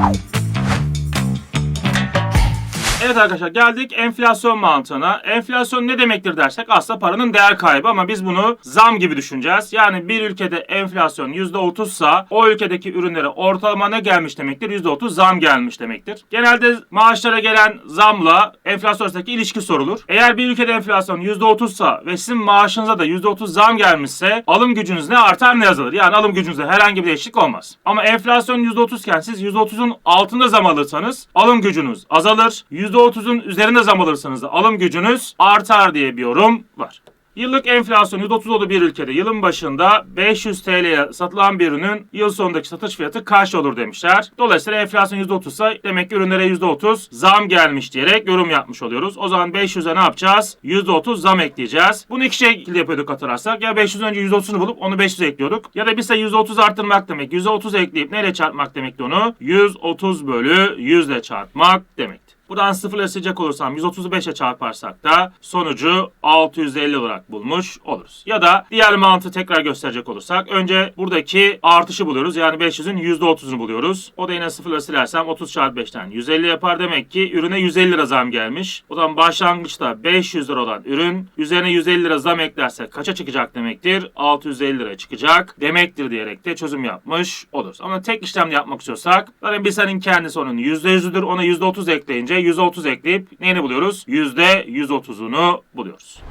Bye. Evet arkadaşlar geldik enflasyon mantığına. Enflasyon ne demektir dersek aslında paranın değer kaybı ama biz bunu zam gibi düşüneceğiz. Yani bir ülkede enflasyon %30 sa o ülkedeki ürünlere ortalama ne gelmiş demektir? %30 zam gelmiş demektir. Genelde maaşlara gelen zamla enflasyon arasındaki ilişki sorulur. Eğer bir ülkede enflasyon %30 sa ve sizin maaşınıza da %30 zam gelmişse alım gücünüz ne artar ne azalır. Yani alım gücünüzde herhangi bir değişiklik olmaz. Ama enflasyon %30 iken siz %30'un altında zam alırsanız alım gücünüz azalır. %30'un üzerinde zam alırsanız da alım gücünüz artar diye bir yorum var. Yıllık enflasyon %30 olduğu bir ülkede yılın başında 500 TL'ye satılan bir ürünün yıl sonundaki satış fiyatı kaç olur demişler. Dolayısıyla enflasyon %30 ise demek ki ürünlere %30 zam gelmiş diyerek yorum yapmış oluyoruz. O zaman 500'e ne yapacağız? %30 zam ekleyeceğiz. Bunu iki şekilde yapıyorduk hatırlarsak. Ya 500 önce %30'unu bulup onu 500 ekliyorduk. Ya da biz de %30 arttırmak demek. %30 ekleyip neyle çarpmak demekti onu? 130 bölü 100 ile çarpmak demekti. Buradan sıfırla sıcak olursam 135'e çarparsak da sonucu 650 olarak bulmuş oluruz. Ya da diğer mantığı tekrar gösterecek olursak önce buradaki artışı buluyoruz. Yani 500'ün %30'unu buluyoruz. O da yine sıfırla silersem 30 çarpı 5'ten 150 yapar. Demek ki ürüne 150 lira zam gelmiş. O zaman başlangıçta 500 lira olan ürün üzerine 150 lira zam eklersek kaça çıkacak demektir? 650 lira çıkacak demektir diyerek de çözüm yapmış oluruz. Ama tek işlem yapmak istiyorsak zaten bir senin kendisi onun %100'üdür. Ona %30 ekleyince %30 ekleyip neyini buluyoruz? %130'unu buluyoruz.